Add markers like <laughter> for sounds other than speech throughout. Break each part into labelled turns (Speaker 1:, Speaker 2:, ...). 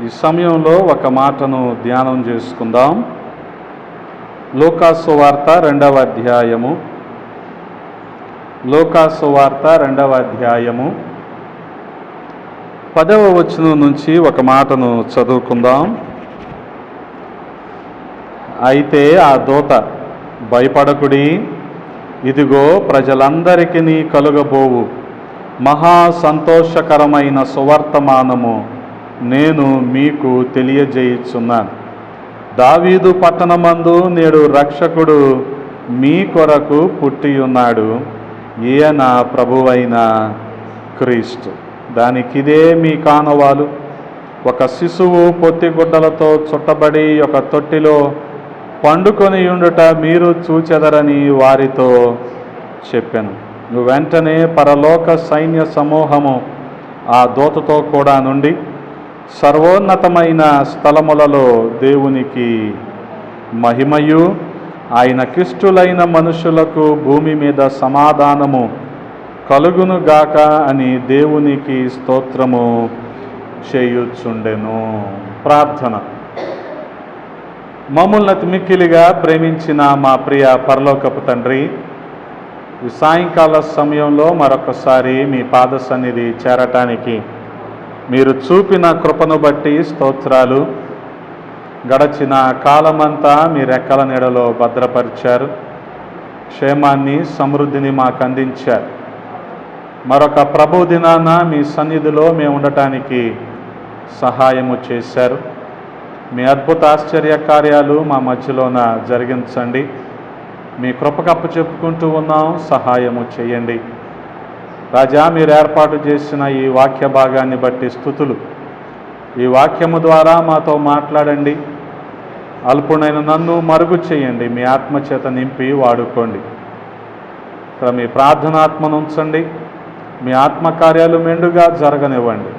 Speaker 1: ఈ సమయంలో ఒక మాటను ధ్యానం చేసుకుందాం. లోకాసు వార్త రెండవ అధ్యాయము. లోకాసు వార్త రెండవ అధ్యాయము. పదవ వచనం నుంచి ఒక మాటను చదువుకుందాం. అయితే ఆ దూత భయపడకుడి ఇదిగో ప్రజలందరికీ కలుగబోవు. మహా సంతోషకరమైన సువర్తమానము. నేను మీకు తెలియజేయుచున్నాను. దావీదు పట్టణమందు నేడు రక్షకుడు మీ కొరకు పుట్టియున్నాడు. ఈయన ప్రభువైన క్రీస్తు. దానికిదే మీ కానవాలు. ఒక శిశువు పొత్తిగుడ్డలతో చుట్టబడి ఒక తొట్టిలో పండుకొని ఉండుట మీరు చూచెదరని వారితో చెప్పాను. వెంటనే పరలోక సైన్య సమూహము ఆ దూతతో కూడా నుండి సర్వోన్నతమైన స్థలములలో దేవునికి మహిమయు. ఆయన కిష్టులైన మనుషులకు భూమి మీద సమాధానము కలుగునుగాక అని దేవునికి స్తోత్రము చేయుచుండెను. ప్రార్థన. మమ్మల్ని మిక్కిలిగా ప్రేమించిన మా ప్రియ పరలోకపు తండ్రి ఈ సాయంకాల సమయంలో మరొకసారి మీ పాద సన్నిధి చేరటానికి మీరు చూపిన కృపను బట్టి స్తోత్రాలు గడచిన కాలమంతా మీ రెక్కల నీడలో భద్రపరిచారు. క్షేమాన్ని సమృద్ధిని మాకు అందించారు. మరొక ప్రభు దినాన మీ సన్నిధిలో మేము ఉండటానికి సహాయము చేశారు. మీ అద్భుత ఆశ్చర్య కార్యాలు మా మధ్యలోన జరిగించండి. మీ కృపకప్పు చెప్పుకుంటూ ఉన్నాం. సహాయము చేయండి. రాజా మీరు ఏర్పాటు చేసిన ఈ వాక్య భాగాన్ని బట్టి స్థుతులు. ఈ వాక్యము ద్వారా మాతో మాట్లాడండి. అల్పునైన నన్ను మరుగు చేయండి. మీ ఆత్మచేత నింపి వాడుకోండి. ఇక్కడ మీ ప్రార్థనాత్మను ఉంచండి. మీ ఆత్మకార్యాలు మెండుగా జరగనివ్వండి.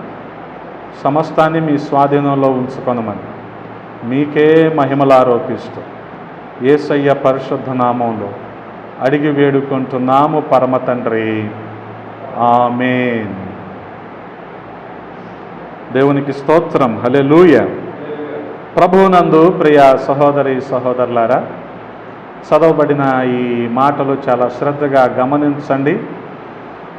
Speaker 1: సమస్తాన్ని మీ స్వాధీనంలో ఉంచుకొనమని. మీకే మహిమలారోపిస్తూ ఏసయ్య పరిశుద్ధ నామంలో అడిగి వేడుకుంటున్నాము పరమ తండ్రి. ఆమేన్. దేవునికి స్తోత్రం. హలెలూయ ప్రభువునందు ప్రియ సహోదరి సహోదరులారా చదవబడిన ఈ మాటలు చాలా శ్రద్ధగా గమనించండి.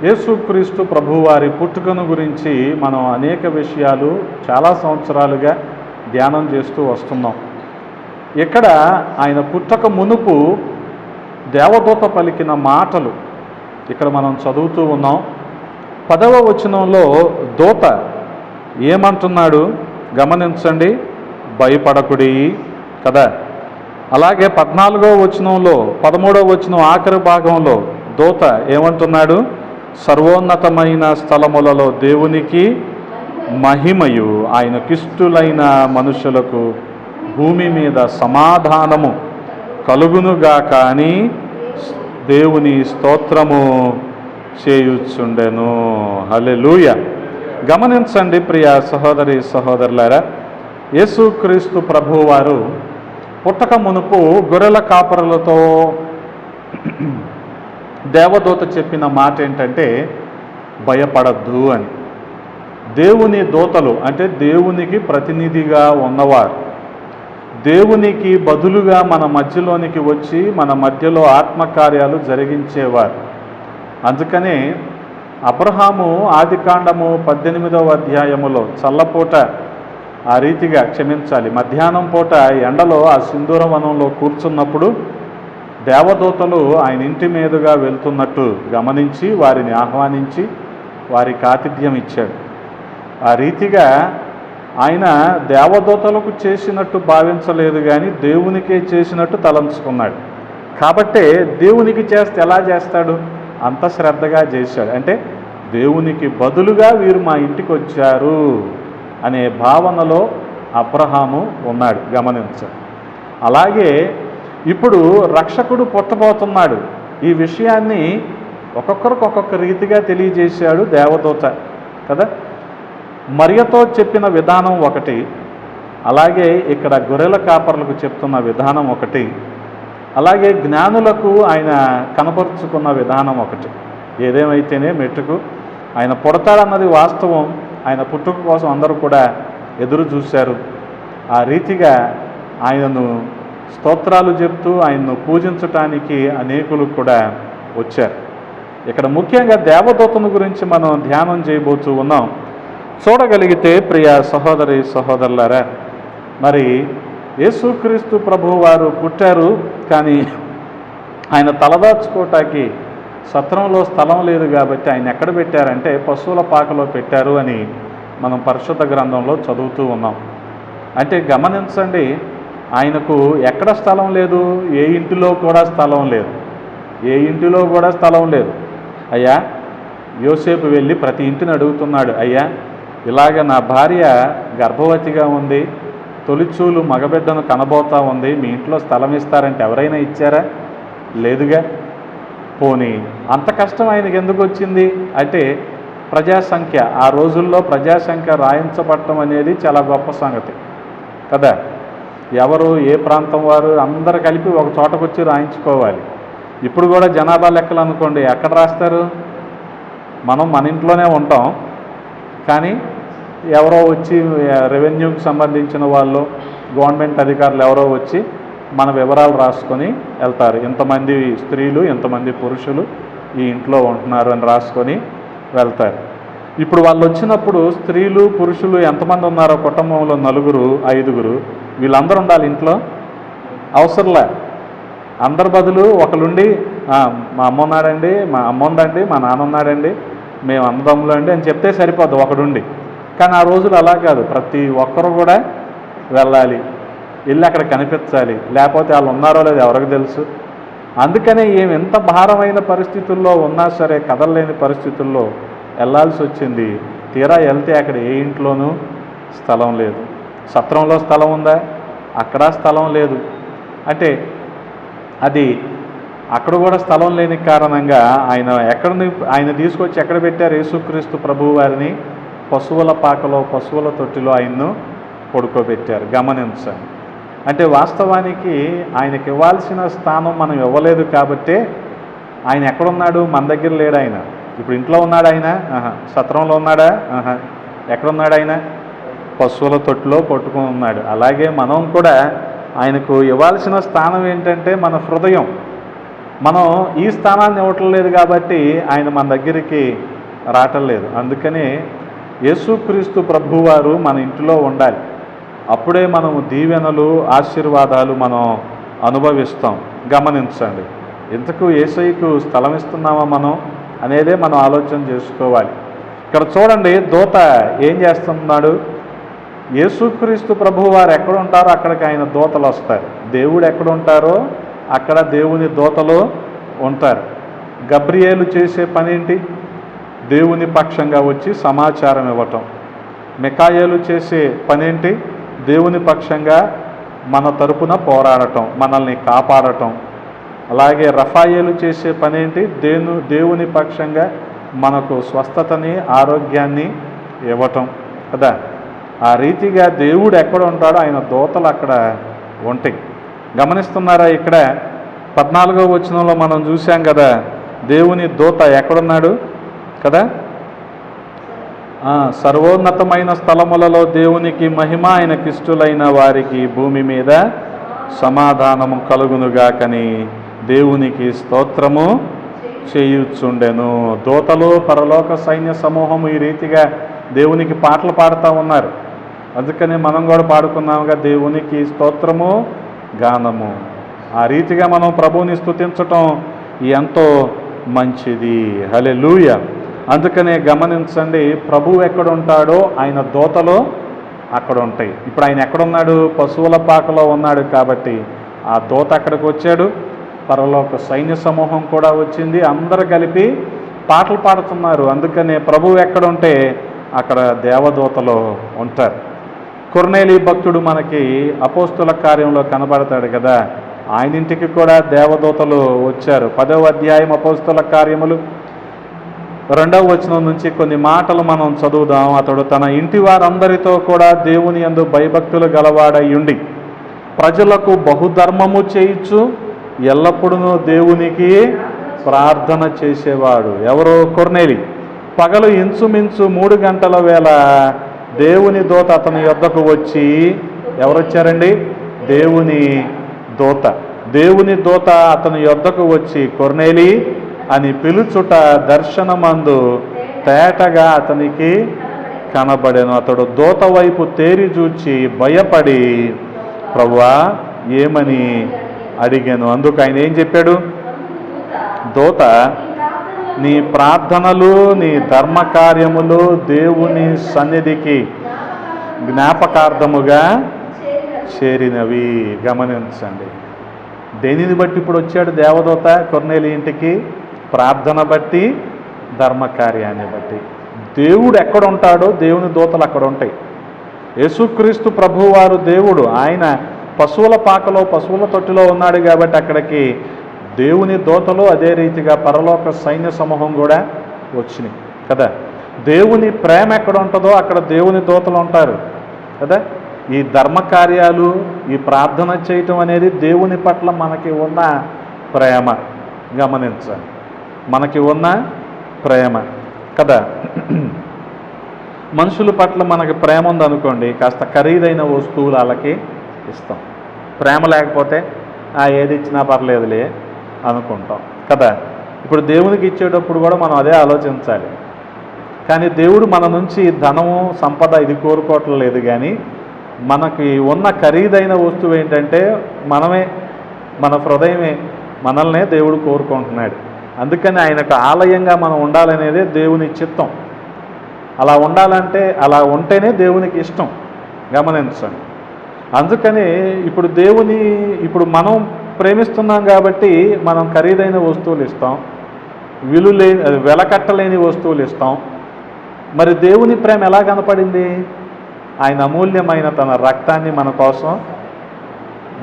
Speaker 1: యేసుక్రీస్తు ప్రభువారి పుట్టుకను గురించి మనం అనేక విషయాలు చాలా సంవత్సరాలుగా ధ్యానం చేస్తూ వస్తున్నాం. ఇక్కడ ఆయన పుట్టక మునుపు దేవదూత పలికిన మాటలు ఇక్కడ మనం చదువుతూ ఉన్నాం. పదవ వచనంలో దూత ఏమంటున్నాడు? గమనించండి భయపడకుడి కదా. అలాగే పద్నాలుగో వచనంలో పదమూడవ వచనం ఆఖరి భాగంలో దూత ఏమంటున్నాడు? సర్వోన్నతమైన స్థలములలో దేవునికి మహిమయు ఆయన కిష్టులైన మనుషులకు భూమి మీద సమాధానము కలుగునుగాక అని దేవుని స్తోత్రము చేయుచుండెను. లూయ గమనించండి ప్రియ సహోదరి సహోదరులారా యేసుక్రీస్తు ప్రభువారు పుట్టక మునుపు గొర్రెల కాపరులతో దేవదూత చెప్పిన మాట ఏంటంటే భయపడద్దు అని. దేవుని దూతలు అంటే దేవునికి ప్రతినిధిగా ఉన్నవారు దేవునికి బదులుగా మన మధ్యలోనికి వచ్చి మన మధ్యలో ఆత్మకార్యాలు జరిగించేవారు. అందుకనే అబ్రహాము ఆదికాండము పద్దెనిమిదవ అధ్యాయములో చల్లపూట ఆ రీతిగా క్షమించాలి. మధ్యాహ్నం పూట ఎండలో ఆ సింధూర వనంలో కూర్చున్నప్పుడు దేవదూతలు ఆయన ఇంటి మీదుగా వెళ్తున్నట్టు గమనించి వారిని ఆహ్వానించి వారికి ఆతిథ్యం ఇచ్చాడు. ఆ రీతిగా ఆయన దేవదూతలకు చేసినట్టు భావించలేదు కానీ దేవునికే చేసినట్టు తలంచుకున్నాడు. కాబట్టే దేవునికి చేస్తే ఎలా చేస్తాడు? అంత శ్రద్ధగా చేశాడు. అంటే దేవునికి బదులుగా వీరు మా ఇంటికి వచ్చారు అనే భావనలో అబ్రహాము ఉన్నాడు గమనించండి అలాగే ఇప్పుడు రక్షకుడు పుట్టబోతున్నాడు. ఈ విషయాన్ని ఒక్కొక్కరికి ఒక్కొక్క రీతిగా తెలియజేశాడు దేవదూత కదా? మరియతో చెప్పిన విధానం ఒకటి అలాగే ఇక్కడ గొర్రెల కాపర్లకు చెప్తున్న విధానం ఒకటి అలాగే జ్ఞానులకు ఆయన కనపరుచుకున్న విధానం ఒకటి. ఏదేమైతేనే మెట్టుకు ఆయన పుడతాడన్నది వాస్తవం ఆయన పుట్టుక కోసం అందరూ కూడా ఎదురు చూశారు. ఆ రీతిగా ఆయనను స్తోత్రాలు చెప్తూ ఆయన్ను పూజించటానికి అనేకులు కూడా వచ్చారు. ఇక్కడ ముఖ్యంగా దేవదూతను గురించి మనం ధ్యానం చేయబోతూ ఉన్నాం. చూడగలిగితే ప్రియ సహోదరి సహోదరులారా మరి యేసుక్రీస్తు ప్రభు వారు పుట్టారు కానీ ఆయన తలదాచుకోవటానికి సత్రంలో స్థలం లేదు కాబట్టి ఆయన ఎక్కడ పెట్టారంటే పశువుల పాకలో పెట్టారు అని మనం పరిశుద్ధ గ్రంథంలో చదువుతూ ఉన్నాం. అంటే గమనించండి ఆయనకు ఎక్కడ స్థలం లేదు ఏ ఇంటిలో కూడా స్థలం లేదు. ఏ ఇంటిలో కూడా స్థలం లేదు. అయ్యా యోసేపు వెళ్ళి ప్రతి ఇంటిని అడుగుతున్నాడు అయ్యా ఇలాగ నా భార్య గర్భవతిగా ఉంది తొలిచూలు మగబిడ్డను కనబోతా ఉంది మీ ఇంట్లో స్థలం ఇస్తారంటే ఎవరైనా ఇచ్చారా? లేదుగా. పోనీ అంత కష్టం ఆయనకి ఎందుకు వచ్చింది? అంటే ప్రజాసంఖ్య ఆ రోజుల్లో ప్రజాసంఖ్య రాయించబడటం అనేది చాలా గొప్ప సంగతి. కదా? ఎవరు ఏ ప్రాంతం వారు అందరు కలిపి ఒక చోటకొచ్చి రాయించుకోవాలి. ఇప్పుడు కూడా జనాభా లెక్కలు అనుకోండి ఎక్కడ రాస్తారు? మనం మన ఇంట్లోనే ఉంటాం. కానీ ఎవరో వచ్చి రెవెన్యూకి సంబంధించిన వాళ్ళు గవర్నమెంట్ అధికారులు ఎవరో వచ్చి మన వివరాలు రాసుకొని వెళ్తారు. ఇంతమంది స్త్రీలు ఇంతమంది పురుషులు ఈ ఇంట్లో ఉంటున్నారు అని రాసుకొని వెళ్తారు. ఇప్పుడు వాళ్ళు వచ్చినప్పుడు స్త్రీలు పురుషులు ఎంతమంది ఉన్నారో కుటుంబంలో నలుగురు ఐదుగురు వీళ్ళందరూ ఉండాలి ఇంట్లో? అవసరంలే అందరి బదులు ఒకళ్ళుండి మా అమ్మ ఉన్నాడండి మా అమ్మ ఉందండి మా నాన్న ఉన్నాడండి మేము అన్నదమ్ములు అండి అని చెప్తే సరిపోద్ది ఒకడుండి. కానీ ఆ రోజులు అలా కాదు. ప్రతి ఒక్కరు కూడా వెళ్ళాలి. వెళ్ళి అక్కడ కనిపించాలి. లేకపోతే వాళ్ళు ఉన్నారో లేదో ఎవరికి తెలుసు. అందుకనే ఏమి ఎంత భారమైన పరిస్థితుల్లో ఉన్నా సరే కదలలేని పరిస్థితుల్లో వెళ్ళాల్సి వచ్చింది. తీరా వెళ్తే అక్కడ ఏ ఇంట్లోనూ స్థలం లేదు. సత్రంలో స్థలం ఉందా? అక్కడ స్థలం లేదు. అంటే అది అక్కడ కూడా స్థలం లేని కారణంగా ఆయన ఎక్కడ ఆయన తీసుకొచ్చి ఎక్కడ పెట్టారు? యేసుక్రీస్తు ప్రభువు వారిని? పశువుల పాకలో పశువుల తొట్టిలో ఆయన్ను పడుకోబెట్టారు. గమనించండి. అంటే వాస్తవానికి ఆయనకి ఇవ్వాల్సిన స్థానం మనం ఇవ్వలేదు కాబట్టే ఆయన ఎక్కడున్నాడు? మన దగ్గర లేడు ఆయన. ఇప్పుడు ఇంట్లో ఉన్నాడు ఆయన? ఆహా. సత్రంలో ఉన్నాడా? ఆహా. ఎక్కడున్నాడు ఆయన? పశువుల తొట్టులో పట్టుకుని ఉన్నాడు. అలాగే మనం కూడా ఆయనకు ఇవ్వాల్సిన స్థానం ఏంటంటే మన హృదయం. మనం ఈ స్థానాన్ని ఇవ్వటం లేదు కాబట్టి ఆయన మన దగ్గరికి రావటం లేదు. అందుకని యేసుక్రీస్తు ప్రభువారు మన ఇంటిలో ఉండాలి. అప్పుడే మనము దీవెనలు ఆశీర్వాదాలు మనం అనుభవిస్తాం. గమనించండి. ఇంతకు ఏసైకు స్థలం ఇస్తున్నామా మనం అనేదే మనం ఆలోచన చేసుకోవాలి. ఇక్కడ చూడండి దూత ఏం చేస్తున్నాడు? యేసుక్రీస్తు ప్రభు వారు ఎక్కడ ఉంటారో అక్కడికి ఆయన దూతలు వస్తారు. దేవుడు ఎక్కడ ఉంటారో అక్కడ దేవుని దూతలు ఉంటారు. గబ్రియేలు చేసే పనేంటి దేవుని పక్షంగా వచ్చి సమాచారం ఇవ్వటం. మికాయలు చేసే పనేంటి? దేవుని పక్షంగా మన తరపున పోరాడటం మనల్ని కాపాడటం. అలాగే రఫాయేలు చేసే పనేంటి? దేను దేవుని పక్షంగా మనకు స్వస్థతని ఆరోగ్యాన్ని ఇవ్వటం. కదా? ఆ రీతిగా దేవుడు ఎక్కడ ఉంటాడో ఆయన దోతలు అక్కడ ఉంటాయి. గమనిస్తున్నారా ఇక్కడ? పద్నాలుగో వచనంలో మనం చూసాం కదా దేవుని దూత ఎక్కడున్నాడు? కదా? సర్వోన్నతమైన స్థలములలో దేవునికి మహిమ ఆయనకిష్టులైన వారికి భూమి మీద సమాధానము కలుగునుగాకని దేవునికి స్తోత్రము చేయుచుండెను. దూతలు పరలోక సైన్య సమూహము ఈ రీతిగా దేవునికి పాటలు పాడుతూ ఉన్నారు. అందుకని మనం కూడా పాడుకున్నాముగా దేవునికి స్తోత్రము గానము. ఆ రీతిగా మనం ప్రభువుని స్తుతించటం ఎంతో మంచిది. హలే అందుకనే గమనించండి ప్రభువు ఎక్కడ ఉంటాడో ఆయన దోతలో అక్కడ ఉంటాయి ఇప్పుడు ఆయన ఎక్కడున్నాడు? పశువుల పాకలో ఉన్నాడు కాబట్టి ఆ దోత అక్కడికి వచ్చాడు. పరలోక సైన్య సమూహం కూడా వచ్చింది. అందరు కలిపి పాటలు పాడుతున్నారు. అందుకనే ప్రభువు ఎక్కడ ఉంటే అక్కడ దేవదూతలో ఉంటారు. కొర్నేలి భక్తుడు మనకి అపోస్తుల కార్యంలో కనబడతాడు కదా. ఆయన ఇంటికి కూడా దేవదూతలు వచ్చారు. పదవ అధ్యాయం అపోస్తుల కార్యములు. రెండవ వచనం నుంచి కొన్ని మాటలు మనం చదువుదాం. అతడు తన ఇంటి వారందరితో కూడా దేవుని యందు భయభక్తులు గలవాడై ఉండి ప్రజలకు బహుధర్మము చేయించు ఎల్లప్పుడూ దేవునికి ప్రార్థన చేసేవాడు. ఎవరో? కొర్నేలి. పగలు ఇంచుమించు మూడు గంటల వేళ దేవుని దూత అతని యొద్దకు వచ్చి ఎవరు వచ్చారండి దేవుని దూత. దేవుని దూత అతని యొద్దకు వచ్చి కొర్నేలి అని పిలుచుట దర్శనమందు తేటగా అతనికి కనబడెను. అతడు దూత వైపు తేరి చూచి భయపడి ప్రవ్వా ఏమని అడిగాను? అందుకు ఆయన ఏం చెప్పాడు? దూత నీ ప్రార్థనలు నీ ధర్మ కార్యములు దేవుని సన్నిధికి జ్ఞాపకార్థముగా చేరినవి. గమనించండి. దేనిని బట్టి ఇప్పుడు వచ్చాడు దేవదూత కొర్నేలి ఇంటికి? ప్రార్థన బట్టి ధర్మకార్యాన్ని బట్టి. దేవుడు ఎక్కడ ఉంటాడో దేవుని దూతలు అక్కడ ఉంటాయి యేసుక్రీస్తు ప్రభువారు దేవుడు. ఆయన పశువుల పాకలో పశువుల తొట్టిలో ఉన్నాడు కాబట్టి అక్కడికి దేవుని దూతలు అదే రీతిగా పరలోక సైన్య సమూహం కూడా వచ్చినాయి. కదా? దేవుని ప్రేమ ఎక్కడ ఉంటుందో అక్కడ దేవుని దూతలు ఉంటారు. కదా? ఈ ధర్మ కార్యాలు ఈ ప్రార్థన చేయటం అనేది దేవుని పట్ల మనకి ఉన్న ప్రేమ. గమనించాలి మనకి ఉన్న ప్రేమ. కదా? మనుషుల పట్ల మనకి ప్రేమ ఉందనుకోండి కాస్త ఖరీదైన వస్తువులు వాళ్ళకి ఇస్తాం. ప్రేమ లేకపోతే ఆ ఏది ఇచ్చినా పర్లేదులే అనుకుంటాం. కదా? ఇప్పుడు దేవునికి ఇచ్చేటప్పుడు కూడా మనం అదే ఆలోచించాలి. కానీ దేవుడు మన నుంచి ధనము సంపద ఇది కోరుకోవటం లేదు కానీ మనకి ఉన్న ఖరీదైన వస్తువు ఏంటంటే మనమే మన హృదయమే మనల్నే దేవుడు కోరుకుంటున్నాడు. అందుకని ఆయనకు ఆలయంగా మనం ఉండాలనేదే దేవుని చిత్తం. అలా ఉండాలంటే అలా ఉంటేనే దేవునికి ఇష్టం. గమనించండి. అందుకని ఇప్పుడు దేవుని ఇప్పుడు మనం ప్రేమిస్తున్నాం కాబట్టి మనం ఖరీదైన వస్తువులు ఇస్తాం విలు లేని వెలకట్టలేని వస్తువులు ఇస్తాం. మరి దేవుని ప్రేమ ఎలా కనపడింది? ఆయన అమూల్యమైన తన రక్తాన్ని మన కోసం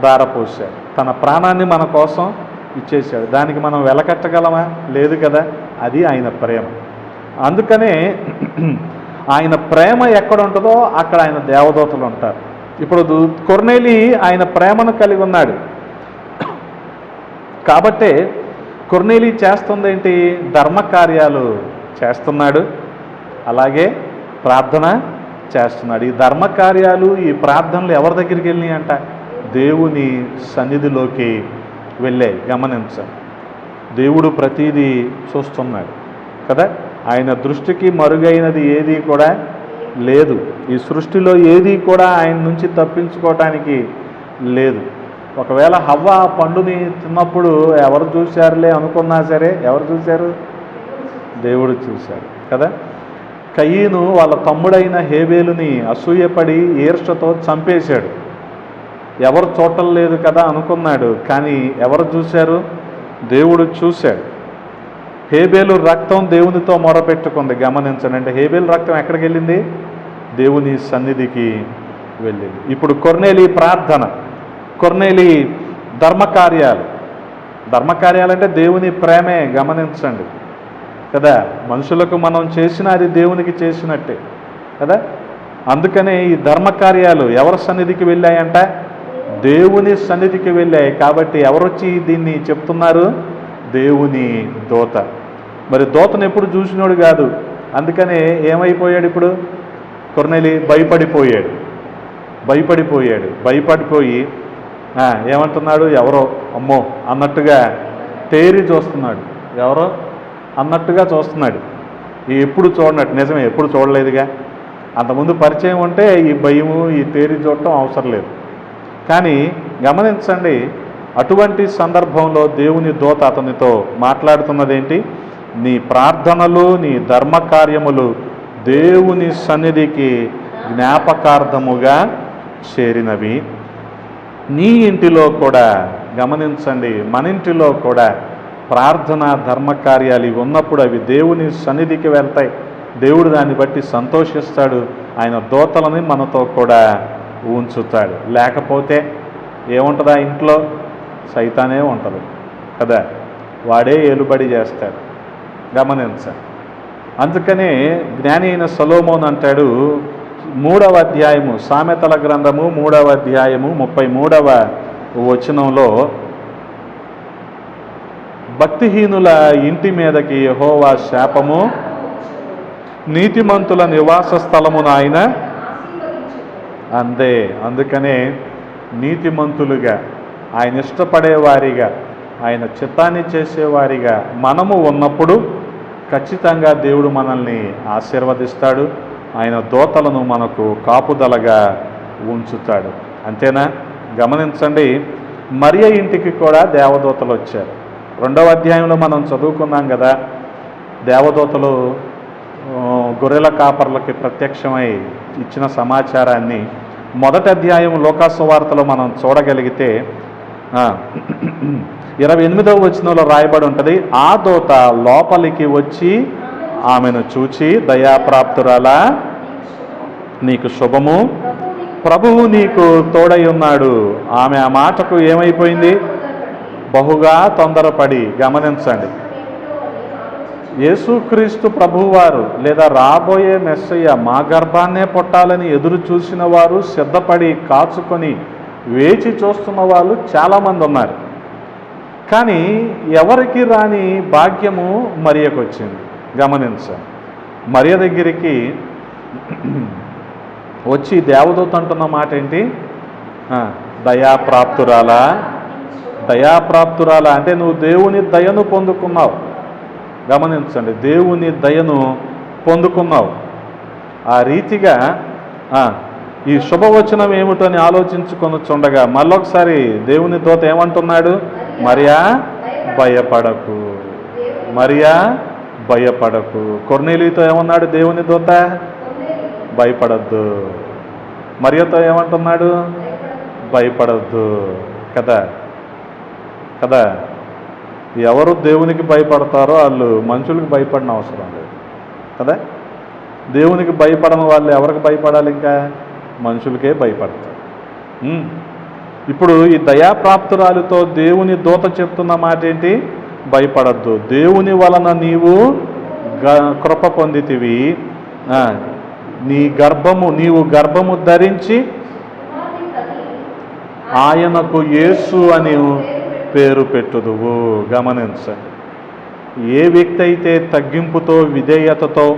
Speaker 1: దారపోసాడు తన ప్రాణాన్ని మన కోసం ఇచ్చేసాడు దానికి మనం వెలకట్టగలమా లేదు కదా. అది ఆయన ప్రేమ. అందుకనే <clears throat> ఆయన ప్రేమ ఎక్కడ ఉంటుందో అక్కడ ఆయన దేవదూతలు ఉంటారు. ఇప్పుడు కొర్నేలి ఆయన ప్రేమను కలిగి ఉన్నాడు. <clears throat> కాబట్టే కొర్నేలి చేస్తుందేంటి? ధర్మకార్యాలు చేస్తున్నాడు. అలాగే ప్రార్థన చేస్తున్నాడు. ఈ ధర్మకార్యాలు ఈ ప్రార్థనలు ఎవరి దగ్గరికి వెళ్ళినాయి అంట దేవుని సన్నిధిలోకి వెళ్ళాయి గమనించండి దేవుడు ప్రతిదీ చూస్తున్నాడు కదా? ఆయన దృష్టికి మరుగైనది ఏది కూడా లేదు. ఈ సృష్టిలో ఏది కూడా ఆయన నుంచి తప్పించుకోవటానికి లేదు. ఒకవేళ హవ్వ ఆ పండుని తిన్నప్పుడు ఎవరు చూశారులే అనుకున్నా సరే ఎవరు చూశారు? దేవుడు చూశాడు కదా? కయ్యను వాళ్ళ తమ్ముడైన హేబేలుని అసూయపడి ఈర్షతో చంపేశాడు. ఎవరు చూడటం లేదు కదా అనుకున్నాడు కానీ ఎవరు చూశారు? దేవుడు చూశాడు. హేబేలు రక్తం దేవునితో మొరపెట్టుకుంది. గమనించండి అంటే హేబేలు రక్తం ఎక్కడికి వెళ్ళింది? దేవుని సన్నిధికి వెళ్ళింది. ఇప్పుడు కొర్నేలి ప్రార్థన కొర్నేలి ధర్మకార్యాలు. ధర్మకార్యాలంటే దేవుని ప్రేమే గమనించండి. కదా మనుషులకు మనం చేసిన అది దేవునికి చేసినట్టే. కదా అందుకనే ఈ ధర్మకార్యాలు ఎవరి సన్నిధికి వెళ్ళాయంట? దేవుని సన్నిధికి వెళ్ళాయి. కాబట్టి ఎవరొచ్చి దీన్ని చెప్తున్నారు? దేవుని దోత. మరి దోతను ఎప్పుడు చూసినోడు కాదు. అందుకనే ఏమైపోయాడు ఇప్పుడు? కొర్నెలి భయపడిపోయాడు. భయపడిపోయాడు. భయపడిపోయి ఏమంటున్నాడు? ఎవరో? అమ్మో అన్నట్టుగా తేరి చూస్తున్నాడు. ఎవరో? అన్నట్టుగా చూస్తున్నాడు. ఎప్పుడు చూడనట్టు నిజమే ఎప్పుడు చూడలేదుగా. అంతకుముందు పరిచయం ఉంటే ఈ భయము ఈ తేరి చూడటం అవసరం లేదు. కానీ గమనించండి అటువంటి సందర్భంలో దేవుని దోత అతనితో మాట్లాడుతున్నదేంటి? నీ ప్రార్థనలు నీ ధర్మ కార్యములు దేవుని సన్నిధికి జ్ఞాపకార్థముగా చేరినవి. నీ ఇంటిలో కూడా గమనించండి మన ఇంటిలో కూడా ప్రార్థన ధర్మకార్యాలు ఇవి ఉన్నప్పుడు అవి దేవుని సన్నిధికి వెళ్తాయి. దేవుడు దాన్ని బట్టి సంతోషిస్తాడు. ఆయన దోతలని మనతో కూడా ఉంచుతాడు లేకపోతే ఏముంటుందా ఇంట్లో? సైతానే ఉంటుంది కదా? వాడే ఏలుబడి చేస్తాడు. గమనించండి అందుకనే జ్ఞాని అయిన సలోమోన్ అంటాడు మూడవ అధ్యాయము సామెతల గ్రంథము మూడవ అధ్యాయము ముప్పై మూడవ వచనంలో భక్తిహీనుల ఇంటి మీదకి యహోవా శాపము నీతిమంతుల నివాస స్థలమును ఆయన అందే. అందుకనే నీతిమంతులుగా ఆయన ఇష్టపడేవారిగా ఆయన చిత్తాన్ని చేసేవారిగా మనము ఉన్నప్పుడు ఖచ్చితంగా దేవుడు మనల్ని ఆశీర్వదిస్తాడు. ఆయన దోతలను మనకు కాపుదలగా ఉంచుతాడు. అంతేనా? గమనించండి మరియ ఇంటికి కూడా దేవదూతలు వచ్చారు. రెండవ అధ్యాయంలో మనం చదువుకున్నాం కదా దేవదూతలు గొర్రెల కాపర్లకి ప్రత్యక్షమై ఇచ్చిన సమాచారాన్ని మొదటి అధ్యాయం లోకాసువార్తలో మనం చూడగలిగితే ఇరవై ఎనిమిదవ వచనంలో రాయబడి ఉంటుంది ఆ దోత లోపలికి వచ్చి ఆమెను చూచి దయాప్రాప్తురాలా నీకు శుభము. ప్రభువు నీకు తోడై ఉన్నాడు. ఆమె ఆ మాటకు ఏమైపోయింది? బహుగా తొందరపడి గమనించండి. యేసుక్రీస్తు ప్రభువారు లేదా రాబోయే మెస్సయ్య మా గర్భాన్నే పుట్టాలని ఎదురు చూసిన వారు సిద్ధపడి కాచుకొని వేచి చూస్తున్న వాళ్ళు చాలామంది ఉన్నారు. కానీ ఎవరికి రాని భాగ్యము మరియకు వచ్చింది గమనించండి. మరియ దగ్గరికి వచ్చి దేవదూత అంటున్న మాట ఏంటి దయాప్రాప్తురాలా? దయాప్రాప్తురాలా అంటే నువ్వు దేవుని దయను పొందుకున్నావు. గమనించండి. దేవుని దయను పొందుకున్నావు. ఆ రీతిగా ఈ శుభవచనం ఏమిటని ఆలోచించుకొని చుండగా మళ్ళొకసారి దేవుని దోత ఏమంటున్నాడు? మరియా భయపడకు. మరియా భయపడకు. కొర్నీలితో ఏమన్నాడు దేవుని దూత? భయపడద్దు. మరియతో ఏమంటున్నాడు? భయపడద్దు. కదా? కదా? ఎవరు దేవునికి భయపడతారో వాళ్ళు మనుషులకు భయపడిన అవసరం లేదు. కదా? దేవునికి భయపడని వాళ్ళు ఎవరికి భయపడాలి ఇంకా? మనుషులకే భయపడతారు. ఇప్పుడు ఈ దయాప్రాప్తురాలితో దేవుని దూత చెప్తున్న మాట ఏంటి? భయపడద్దు. దేవుని వలన నీవు గ- కృప పొందితివి. నీ గర్భము నీవు గర్భము ధరించి ఆయనకు యేసు అని పేరు పెట్టుదువు గమనించండి ఏ వ్యక్తి అయితే తగ్గింపుతో విధేయతతో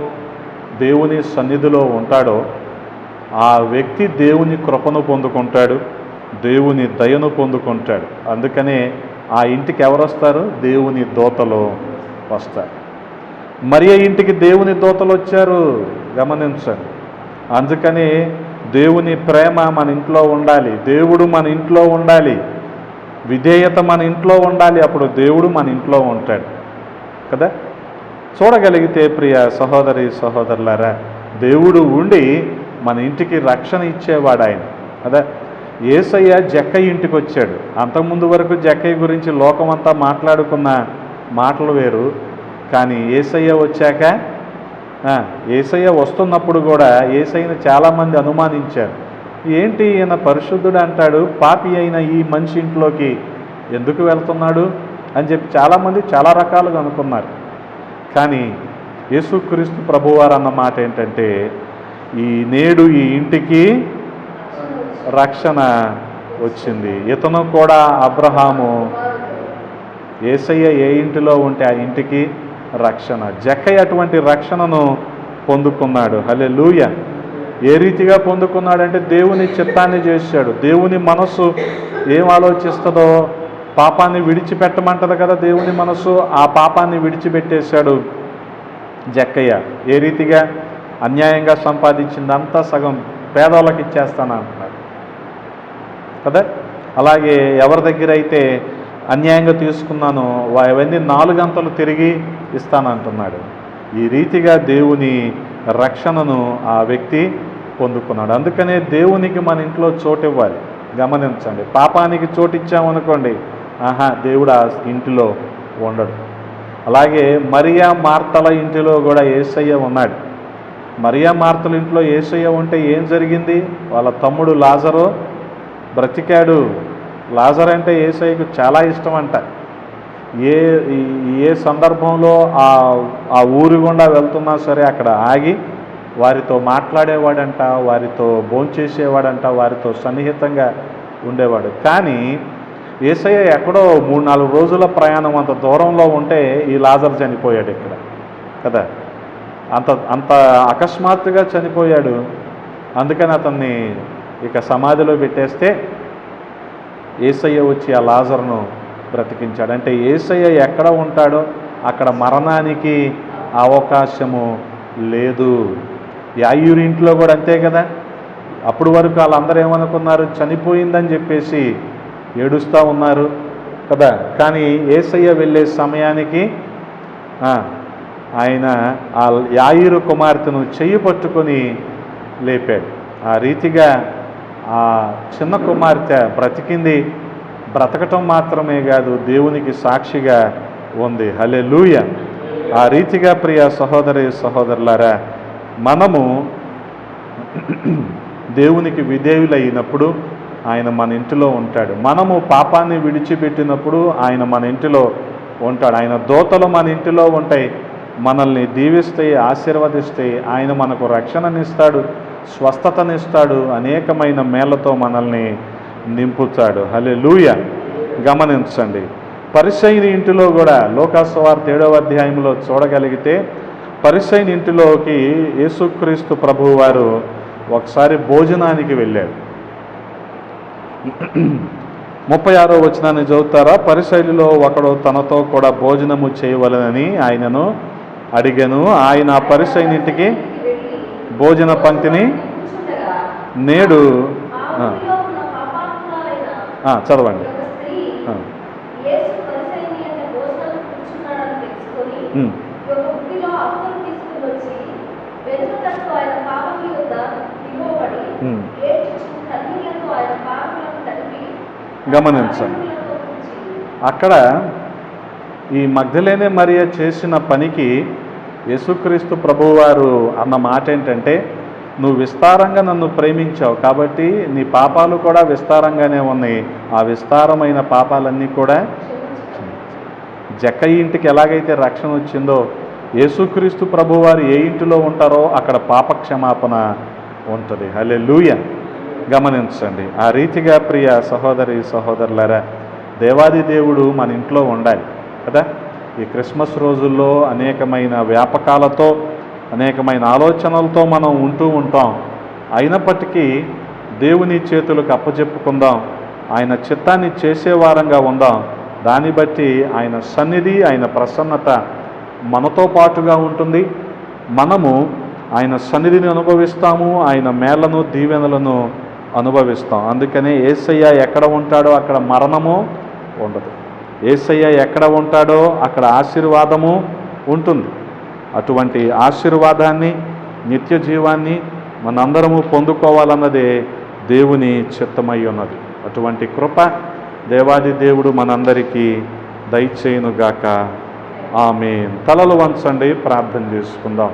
Speaker 1: దేవుని సన్నిధిలో ఉంటాడో ఆ వ్యక్తి దేవుని కృపను పొందుకుంటాడు దేవుని దయను పొందుకుంటాడు. అందుకనే ఆ ఇంటికి ఎవరు వస్తారు దేవుని దోతలు వస్తారు. మరి ఇంటికి దేవుని దోతలు వచ్చారు? గమనించండి అందుకని దేవుని ప్రేమ మన ఇంట్లో ఉండాలి. దేవుడు మన ఇంట్లో ఉండాలి. విధేయత మన ఇంట్లో ఉండాలి అప్పుడు దేవుడు మన ఇంట్లో ఉంటాడు. కదా? చూడగలిగితే ప్రియ సహోదరి సహోదరులారా దేవుడు ఉండి మన ఇంటికి రక్షణ ఇచ్చేవాడు ఆయన. కదా? ఏసయ్య జక్కయ్య ఇంటికి వచ్చాడు. అంతకుముందు వరకు జక్కయ్య గురించి లోకమంతా మాట్లాడుకున్న మాటలు వేరు. కానీ ఏసయ్య వచ్చాక ఏసయ్య వస్తున్నప్పుడు కూడా ఏసయ్యను చాలామంది అనుమానించారు. ఏంటి ఈయన పరిశుద్ధుడు అంటాడు? పాపి అయిన ఈ మనిషి ఇంట్లోకి ఎందుకు వెళ్తున్నాడు? అని చెప్పి చాలామంది చాలా రకాలుగా అనుకున్నారు. కానీ యేసుక్రీస్తు ప్రభువారు అన్న మాట ఏంటంటే ఈ నేడు ఈ ఇంటికి రక్షణ వచ్చింది. ఇతను కూడా అబ్రహాము. ఏసయ్య ఏ ఇంటిలో ఉంటే ఆ ఇంటికి రక్షణ. జక్కయ్య అటువంటి రక్షణను పొందుకున్నాడు. హలే లూయ ఏ రీతిగా పొందుకున్నాడంటే దేవుని చిత్తాన్ని చేశాడు. దేవుని మనస్సు ఏం ఆలోచిస్తుందో పాపాన్ని విడిచిపెట్టమంటది కదా దేవుని మనస్సు ఆ పాపాన్ని విడిచిపెట్టేశాడు జక్కయ్య. ఏ రీతిగా? అన్యాయంగా సంపాదించిందంతా సగం పేదోళ్ళకి ఇచ్చేస్తాను అంటున్నాడు కదా? అలాగే ఎవరి దగ్గర అయితే అన్యాయంగా తీసుకున్నానో వా- అవన్నీ నాలుగంతలు తిరిగి ఇస్తానంటున్నాడు. ఈ రీతిగా దేవుని రక్షణను ఆ వ్యక్తి పొందుకున్నాడు. అందుకనే దేవునికి మన ఇంట్లో చోటు ఇవ్వాలి గమనించండి. పాపానికి చోటు ఇచ్చామనుకోండి ఆహా దేవుడు ఆ ఇంటిలో ఉండడు. అలాగే మరియా మార్తల ఇంటిలో కూడా ఏసయ్య ఉన్నాడు. మరియా మార్తల ఇంట్లో ఏసయ్య ఉంటే ఏం జరిగింది? వాళ్ళ తమ్ముడు లాజరు బ్రతికాడు. లాజర్ అంటే ఏసయ్యకు చాలా ఇష్టం అంట ఏ ఏ సందర్భంలో ఆ ఆ ఊరి గుండా వెళ్తున్నా సరే అక్కడ ఆగి వారితో మాట్లాడేవాడంట వారితో భోంచేసేవాడంట వారితో సన్నిహితంగా ఉండేవాడు. కానీ ఏసయ్య ఎక్కడో మూడు నాలుగు రోజుల ప్రయాణం అంత దూరంలో ఉంటే ఈ లాజర్ చనిపోయాడు ఇక్కడ. కదా? అంత అంత అకస్మాత్తుగా చనిపోయాడు. అందుకని అతన్ని ఇక సమాధిలో పెట్టేస్తే ఏసయ్య వచ్చి ఆ లాజర్ను బ్రతికించాడు. అంటే ఏసయ్య ఎక్కడ ఉంటాడో అక్కడ మరణానికి అవకాశము లేదు. యాయూరి ఇంట్లో కూడా అంతే కదా. అప్పుడు వరకు వాళ్ళందరూ ఏమనుకున్నారు? చనిపోయిందని చెప్పేసి ఏడుస్తూ ఉన్నారు కదా. కానీ ఏసయ్య వెళ్ళే సమయానికి ఆయన ఆ యాయూరు కుమార్తెను చెయ్యి పట్టుకొని లేపాడు. ఆ రీతిగా ఆ చిన్న కుమార్తె బ్రతికింది. బ్రతకటం మాత్రమే కాదు దేవునికి సాక్షిగా ఉంది. హలే ఆ రీతిగా ప్రియ సహోదరి సహోదరులారా మనము దేవునికి విధేయులైనప్పుడు ఆయన మన ఇంటిలో ఉంటాడు. మనము పాపాన్ని విడిచిపెట్టినప్పుడు ఆయన మన ఇంటిలో ఉంటాడు. ఆయన దోతలు మన ఇంటిలో ఉంటాయి. మనల్ని దీవిస్తాయి ఆశీర్వదిస్తాయి ఆయన మనకు రక్షణనిస్తాడు స్వస్థతనిస్తాడు అనేకమైన మేళ్ళతో మనల్ని నింపుతాడు. హలే లూయ గమనించండి. పరిశైని ఇంటిలో కూడా లోకాసువార్త ఏడవ అధ్యాయంలో చూడగలిగితే పరిసైని ఇంటిలోకి యేసుక్రీస్తు ప్రభువు వారు ఒకసారి భోజనానికి వెళ్ళాడు ముప్పై ఆరో వచనాన్ని చదువుతారా? పరిశైలిలో ఒకడు తనతో కూడా భోజనము చేయవలనని ఆయనను అడిగాను. ఆయన ఆ పరిశైని ఇంటికి భోజన పంక్తిని నేడు ఆ, చదవండి. గమనించండి. అక్కడ ఈ మగ్ధలేనే మరియ చేసిన పనికి యేసుక్రీస్తు ప్రభువారు అన్న మాట ఏంటంటే నువ్వు విస్తారంగా నన్ను ప్రేమించావు కాబట్టి నీ పాపాలు కూడా విస్తారంగానే ఉన్నాయి. ఆ విస్తారమైన పాపాలన్నీ కూడా జక్క ఇంటికి ఎలాగైతే రక్షణ వచ్చిందో యేసుక్రీస్తు ప్రభువారు ఏ ఇంటిలో ఉంటారో అక్కడ పాప క్షమాపణ ఉంటుంది. హలే గమనించండి. ఆ రీతిగా ప్రియ సహోదరి సహోదరులారా దేవాది దేవుడు మన ఇంట్లో ఉండాలి కదా? ఈ క్రిస్మస్ రోజుల్లో అనేకమైన వ్యాపకాలతో అనేకమైన ఆలోచనలతో మనం ఉంటూ ఉంటాం. అయినప్పటికీ దేవుని చేతులకు అప్పచెప్పుకుందాం ఆయన చిత్తాన్ని చేసేవారంగా ఉందాం. దాన్ని బట్టి ఆయన సన్నిధి ఆయన ప్రసన్నత మనతో పాటుగా ఉంటుంది. మనము ఆయన సన్నిధిని అనుభవిస్తాము ఆయన మేళ్ళను దీవెనలను అనుభవిస్తాం. అందుకనే ఏసయ్య ఎక్కడ ఉంటాడో అక్కడ మరణము ఉండదు. ఏసయ్య ఎక్కడ ఉంటాడో అక్కడ ఆశీర్వాదము ఉంటుంది. అటువంటి ఆశీర్వాదాన్ని నిత్య జీవాన్ని మనందరము పొందుకోవాలన్నదే దేవుని చిత్తమై ఉన్నది. అటువంటి కృప దేవాది దేవుడు మనందరికీ దయచేయునుగాక. ఆమె తలలు వంచండి ప్రార్థన చేసుకుందాం.